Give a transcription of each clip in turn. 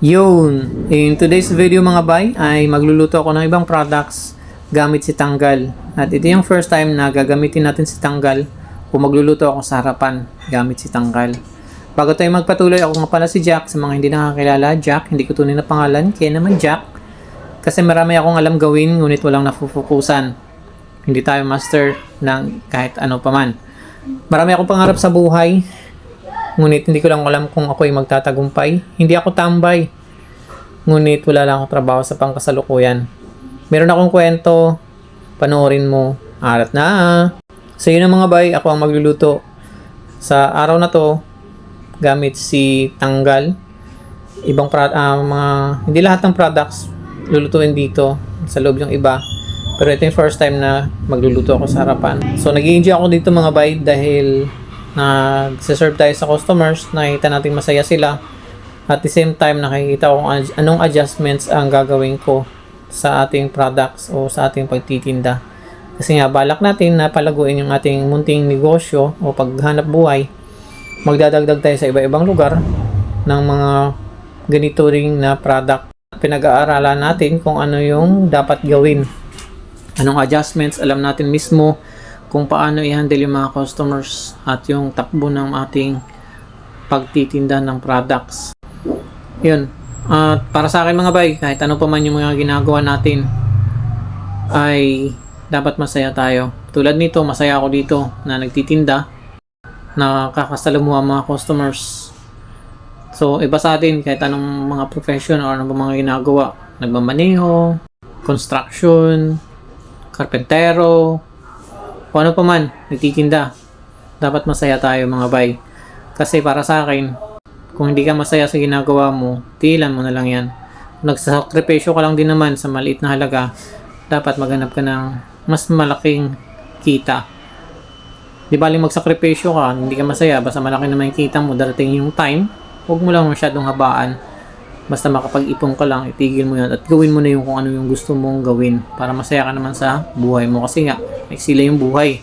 Yun! In today's video mga bay ay magluluto ako ng ibang products gamit si tanggal. At ito yung first time na gagamitin natin si tanggal kung magluluto ako sa harapan gamit si tanggal. Bago tayo magpatuloy, ako nga pala si Jack. Sa mga hindi nakakilala, Jack, hindi ko tunay na pangalan, kaya naman Jack. Kasi marami akong alam gawin, ngunit walang nafufukusan. Hindi tayo master ng kahit ano pa man. Marami akong pangarap sa buhay, ngunit hindi ko lang alam kung ako ay magtatagumpay. Hindi ako tambay, ngunit wala lang akong trabaho sa pangkasalukuyan. Meron akong kwento, panoorin mo, arat na. So yun mga bay, ako ang magluluto. Sa araw na to, gamit si tanggal. Ibang pro- ah, mga, hindi lahat ng products lulutuin dito sa loob yung iba. Pero ito yung first time na magluluto ako sa harapan. So nag enjoy ako dito mga bay dahil nag-serve tayo sa customers, nakikita natin masaya sila. At the same time, nakikita ko anong adjustments ang gagawin ko sa ating products o sa ating pagtitinda. Kasi nga, balak natin na palaguin yung ating munting negosyo o paghanap buhay. Magdadagdag tayo sa iba-ibang lugar ng mga ganito ring na product. Pinag-aaralan natin kung ano yung dapat gawin. Anong adjustments, alam natin mismo kung paano i-handle yung mga customers at yung takbo ng ating pagtitinda ng products. Yun. At para sa akin mga bay, kahit ano pa man yung mga ginagawa natin, ay dapat masaya tayo. Tulad nito, masaya ako dito na nagtitinda, nakakasalamuha mga customers. So, iba sa atin, kahit anong mga profession or anong mga ginagawa, nagmamaneho, construction, karpentero, o ano pa man, nagtitinda. Dapat masaya tayo mga bay. Kasi para sa akin, kung hindi ka masaya sa ginagawa mo, tilan mo na lang yan. Nagsasakripisyo ka lang din naman sa maliit na halaga, dapat maghanap ka ng mas malaking kita. Di ba magsakripisyo ka, hindi ka masaya, basta malaki naman yung kita mo, darating yung time, huwag mo lang masyadong habaan. Basta makapag-ipon ka lang, itigil mo yan at gawin mo na yung kung ano yung gusto mong gawin para masaya ka naman sa buhay mo. Kasi nga, sila yung buhay.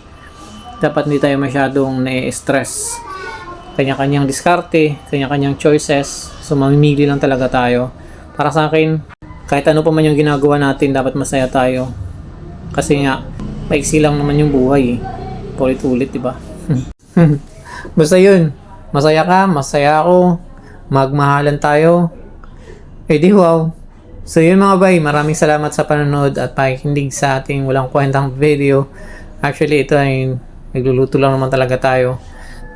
Dapat hindi tayo masyadong na-stress. Kanya-kanyang diskarte, kanya-kanyang choices. So, mamimili lang talaga tayo. Para sa akin, kahit ano pa man yung ginagawa natin, dapat masaya tayo. Kasi nga, paiksi lang naman yung buhay eh. Paulit-ulit, di ba? Basta yun. Masaya ka, masaya ako. Magmahalan tayo. Eh di wow. So yun mga bay, maraming salamat sa panonood at pakikinig sa ating walang kwentang video. Actually, ito ay nagluluto lang naman talaga tayo.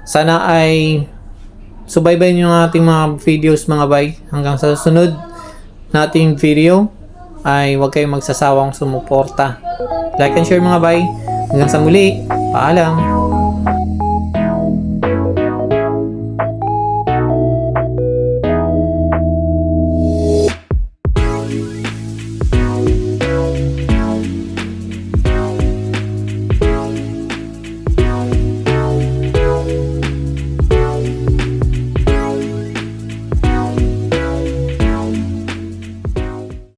Sana ay subaybayin yung ating mga videos mga bay. Hanggang sa susunod nating video ay huwag kayong magsasawang sumuporta. Like and share mga bay. Hanggang sa muli. Paalam.